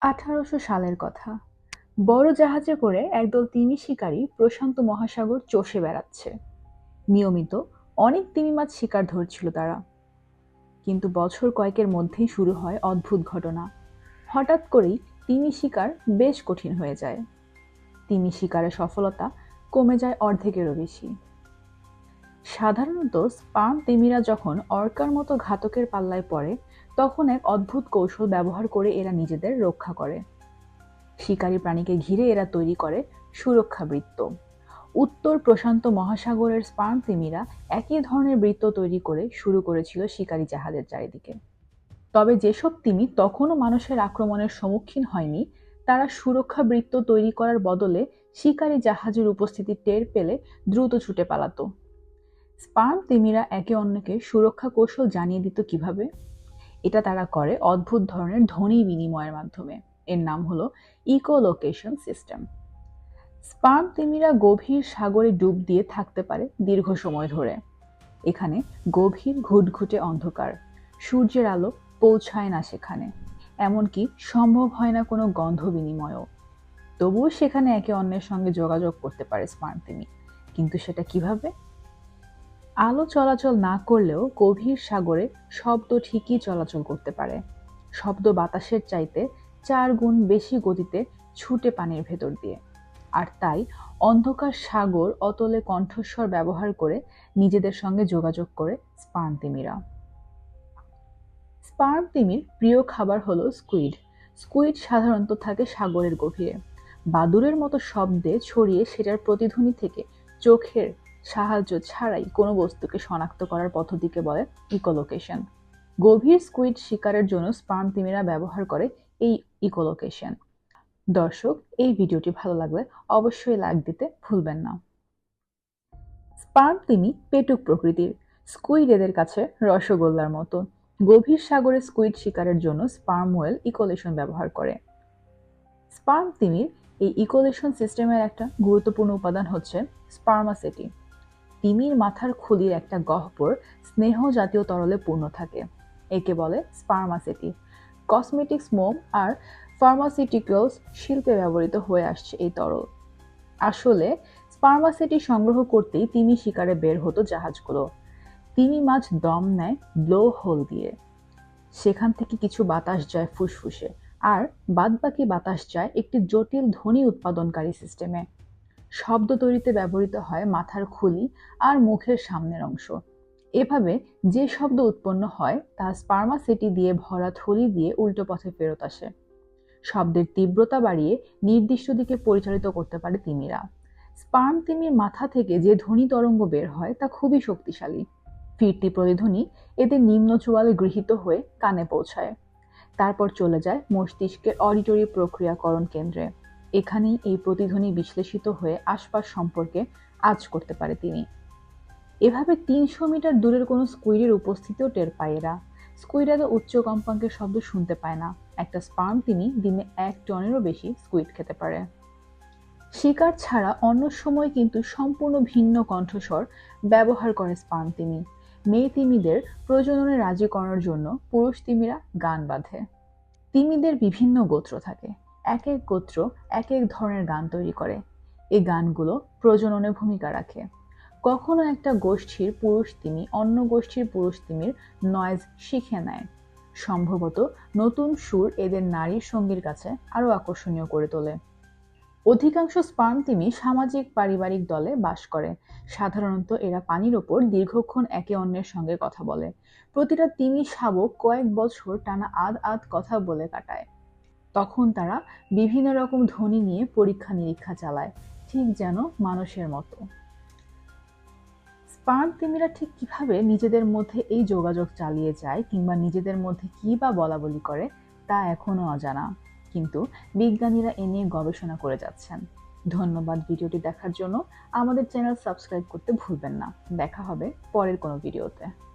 আঠারোশো সালের কথা। বড় জাহাজে করে একদল তিমি শিকারী প্রশান্ত মহাসাগর চষে বেড়াচ্ছে। নিয়মিত অনেক তিমি মাছ শিকার ধরছিল তারা। কিন্তু বছর কয়েকের মধ্যেই শুরু হয় অদ্ভুত ঘটনা। হঠাৎ করেই তিমি শিকার বেশ কঠিন হয়ে যায়। তিমি শিকারের সফলতা কমে যায় অর্ধেকেরও বেশি। সাধারণত স্পাম তিমিরা যখন অর্কার মতো ঘাতকের পাল্লায় পড়ে, তখন এক অদ্ভুত কৌশল ব্যবহার করে এরা নিজেদের রক্ষা করে। শিকারী প্রাণীকে ঘিরে এরা তৈরি করে সুরক্ষা বৃত্ত উত্তর প্রশান্ত মহাসাগরের স্পার্ম তিমিরা একই ধরনের বৃত্ত তৈরি করে শুরু করেছিল শিকারী জাহাজের চারিদিকে। তবে যেসব তিমি তখনও মানুষের আক্রমণের সম্মুখীন হয়নি, তারা সুরক্ষা বৃত্ত তৈরি করার বদলে শিকারী জাহাজের উপস্থিতি টের পেলে দ্রুত ছুটে পালাতো। স্পার্ম তিমিরা একে অন্যকে সুরক্ষা কৌশল জানিয়ে দিত কীভাবে? এটা তারা করে অদ্ভুত ধরনের ধ্বনি বিনিময়ের মাধ্যমে। এর নাম হলো ইকোলোকেশন সিস্টেম স্পার্ম তিমিরা গভীর সাগরে ডুব দিয়ে থাকতে পারে দীর্ঘ সময় ধরে। এখানে গভীর ঘুটঘুটে অন্ধকার। সূর্যের আলো পৌঁছায় না সেখানে। এমনকি সম্ভব হয় না কোনো গন্ধ বিনিময়ও। তবুও সেখানে একে অন্যের সঙ্গে যোগাযোগ করতে পারে স্পার্ম তিমি। কিন্তু সেটা কীভাবে? আলো চলাচল না করলেও গভীর সাগরে শব্দ ঠিকই চলাচল করতে পারে। শব্দ বাতাসের চাইতে চার গুণ বেশি গতিতে ছুটে পানির ভেতর দিয়ে। আর তাই অন্ধকার সাগর অতলে কণ্ঠস্বর ব্যবহার করে নিজেদের সঙ্গে যোগাযোগ করে স্পার্ম তিমিরা স্পার্ম তিমির প্রিয় খাবার হলো স্কুইড। স্কুইড সাধারণত থাকে সাগরের গভীরে। বাদুরের মতো শব্দে ছড়িয়ে সেটার প্রতিধ্বনি থেকে চোখের সাহায্য ছাড়াই কোনো বস্তুকে শনাক্ত করার পদ্ধতিকে বলে ইকোলোকেশন। গভীর স্কুইড শিকারের জন্য স্পার্ম তিমিরা ব্যবহার করে এই ইকোলোকেশন। দর্শক, এই ভিডিওটি ভালো লাগলে অবশ্যই লাইক দিতে ভুলবেন না। স্পার্ম তিমি পেটুক প্রকৃতির। স্কুইড এদের কাছে রসগোল্লার মতো। গভীর সাগরে স্কুইড শিকারের জন্য স্পার্ম ওয়েল ইকোলেশন ব্যবহার করে। স্পার্ম তিমির এই ইকোলেশন সিস্টেমের একটা গুরুত্বপূর্ণ উপাদান হচ্ছে স্পার্মাসেটি তিমির মাথার খুলির একটা গহ্বর স্নেহ জাতীয় তরলে পূর্ণ থাকে। একে বলে স্পার্মাসেটি কসমেটিক্স মোম আর ফার্মাসিউটিক্যালস শিল্পে ব্যবহৃত হয়ে আসছে এই তরল। আসলে স্পার্মাসেটি সংগ্রহ করতেই তিমি শিকারে বের হতো জাহাজগুলো। তিমি মাছ দম নেয় ব্লো হোল দিয়ে। সেখান থেকে কিছু বাতাস যায় ফুসফুসে। আর বাদবাকি বাতাস যায় একটি জটিল ধ্বনি উৎপাদনকারী সিস্টেমে শব্দ তৈরিতে ব্যবহৃত হয় মাথার খুলি আর মুখের সামনের অংশ। এভাবে যে শব্দ উৎপন্ন হয়, তা স্পার্মাসেটি দিয়ে ভরা থলি দিয়ে উল্টো পথে ফেরত আসে। শব্দের তীব্রতা বাড়িয়ে নির্দিষ্ট দিকে পরিচালিত করতে পারে তিমিরা। স্পার্ম তিমির মাথা থেকে যে ধ্বনি তরঙ্গ বের হয়, তা খুবই শক্তিশালী। ফিরতি প্রতিধ্বনি এতে নিম্ন চোয়ালে গৃহীত হয়ে কানে পৌঁছায়। তারপর চলে যায় মস্তিষ্কের অডিটরি প্রক্রিয়াকরণ কেন্দ্রে। এখানেই এই প্রতিধ্বনি বিশ্লেষিত হয়ে আশপাশ সম্পর্কে আজ করতে পারে তিনি। এভাবে তিনশো মিটার দূরের কোনো স্কুইডের উপস্থিতিও টের পায় এরা। স্কুইড এত উচ্চ কম্পাঙ্কের শব্দ শুনতে পায় না। একটা স্পার্ম তিনি দিনে এক টনেরও বেশি স্কুইড খেতে পারে। শিকার ছাড়া অন্য সময় কিন্তু সম্পূর্ণ ভিন্ন কণ্ঠস্বর ব্যবহার করে স্পার্ম তিনি। মেয়ে তিমিদের প্রজননে রাজি করার জন্য পুরুষ তিমিরা গান বাঁধে। তিমিদের বিভিন্ন গোত্র থাকে। এক এক গোত্র এক এক ধরনের গান তৈরি করে। এই গানগুলো প্রজননে ভূমিকা রাখে। কখনো একটা গোষ্ঠীর পুরুষ তিমি অন্য গোষ্ঠীর পুরুষ তিমির নয়েজ শিখে নেয়। সম্ভবত নতুন সুর এদের নারীর সঙ্গীর কাছে আরও আকর্ষণীয় করে তোলে। অধিকাংশ স্পার্ম তিমি সামাজিক পারিবারিক দলে বাস করে। সাধারণত এরা পানির ওপর দীর্ঘক্ষণ একে অন্যের সঙ্গে কথা বলে। প্রতিটা তিমি শাবক কয়েক বছর টানা আধ আধ কথা বলে কাটায়। তখন তারা বিভিন্ন রকম ধ্বনি নিয়ে পরীক্ষা নিরীক্ষা চালায়, ঠিক যেন মানুষের মতো। স্পার্ম ঠিক কীভাবে নিজেদের মধ্যে এই যোগাযোগ চালিয়ে যায় কিংবা নিজেদের মধ্যে কী বা বলা বলি করে, তা এখনও অজানা। কিন্তু বিজ্ঞানীরা এ নিয়ে গবেষণা করে যাচ্ছেন। ধন্যবাদ ভিডিওটি দেখার জন্য। আমাদের চ্যানেল সাবস্ক্রাইব করতে ভুলবেন না। দেখা হবে পরের কোনো ভিডিওতে।